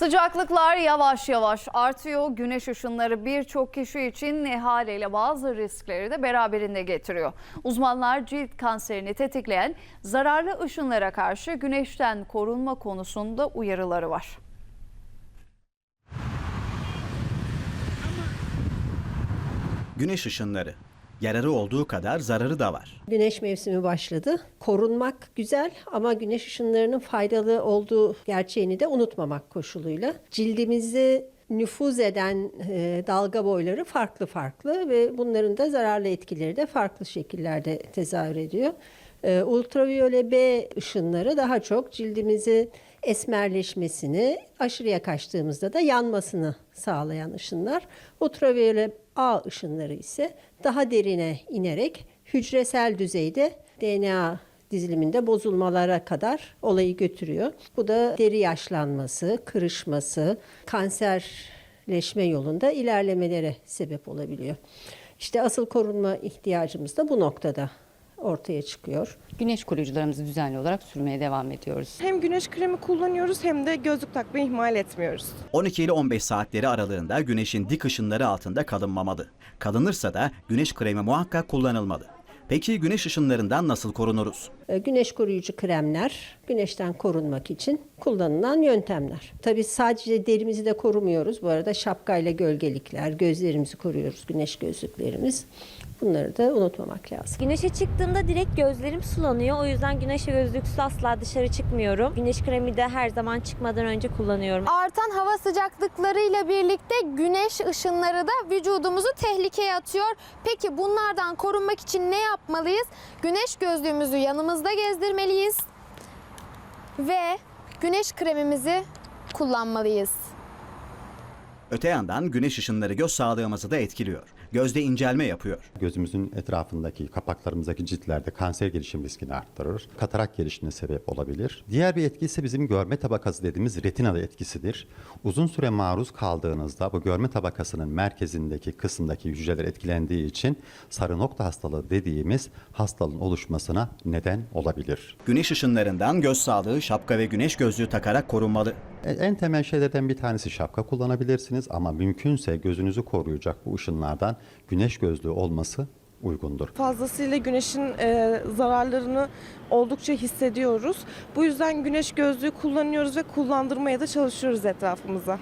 Sıcaklıklar yavaş yavaş artıyor. Güneş ışınları birçok kişi için haliyle bazı riskleri de beraberinde getiriyor. Uzmanlar cilt kanserini tetikleyen zararlı ışınlara karşı güneşten korunma konusunda uyarıları var. Güneş ışınları. Yararı olduğu kadar zararı da var. Güneş mevsimi başladı. Korunmak güzel ama güneş ışınlarının faydalı olduğu gerçeğini de unutmamak koşuluyla. Cildimizi nüfuz eden e, dalga boyları farklı farklı ve bunların da zararlı etkileri de farklı şekillerde tezahür ediyor. E, ultraviyole B ışınları daha çok cildimizi esmerleşmesini, aşırıya kaçtığımızda da yanmasını sağlayan ışınlar. Ultraviyole A ışınları ise daha derine inerek hücresel düzeyde DNA diziliminde bozulmalara kadar olayı götürüyor. Bu da deri yaşlanması, kırışması, kanserleşme yolunda ilerlemelere sebep olabiliyor. İşte asıl korunma ihtiyacımız da bu noktada ortaya çıkıyor. Güneş koruyucularımızı düzenli olarak sürmeye devam ediyoruz. Hem güneş kremi kullanıyoruz hem de gözlük takmayı ihmal etmiyoruz. 12 ile 15 saatleri aralığında güneşin dik ışınları altında kalınmamalı. Kalınırsa da güneş kremi muhakkak kullanılmalı. Peki güneş ışınlarından nasıl korunuruz? E, Güneş koruyucu kremler güneşten korunmak için kullanılan yöntemler. Tabii sadece derimizi de korumuyoruz. Bu arada şapkayla gölgelikler, gözlerimizi koruyoruz, güneş gözlüklerimiz. Bunları da unutmamak lazım. Güneşe çıktığımda direkt gözlerim sulanıyor. O yüzden güneş gözlüksüz asla dışarı çıkmıyorum. Güneş kremi de her zaman çıkmadan önce kullanıyorum. Artan hava sıcaklıklarıyla birlikte güneş ışınları da vücudumuzu tehlikeye atıyor. Peki bunlardan korunmak için ne yapmalıyız? Güneş gözlüğümüzü yanımızda gezdirmeliyiz ve güneş kremimizi kullanmalıyız. Öte yandan güneş ışınları göz sağlığımızı da etkiliyor. Gözde incelme yapıyor. Gözümüzün etrafındaki kapaklarımızdaki ciltlerde kanser gelişim riskini arttırır. Katarak gelişimine sebep olabilir. Diğer bir etki ise bizim görme tabakası dediğimiz retina etkisidir. Uzun süre maruz kaldığınızda bu görme tabakasının merkezindeki kısımdaki hücreler etkilendiği için sarı nokta hastalığı dediğimiz hastalığın oluşmasına neden olabilir. Güneş ışınlarından göz sağlığı, şapka ve güneş gözlüğü takarak korunmalı. E, En temel şeylerden bir tanesi şapka kullanabilirsiniz ama mümkünse gözünüzü koruyacak bu ışınlardan güneş gözlüğü olması uygundur. Fazlasıyla güneşin e, zararlarını oldukça hissediyoruz. Bu yüzden güneş gözlüğü kullanıyoruz ve kullandırmaya da çalışıyoruz etrafımıza.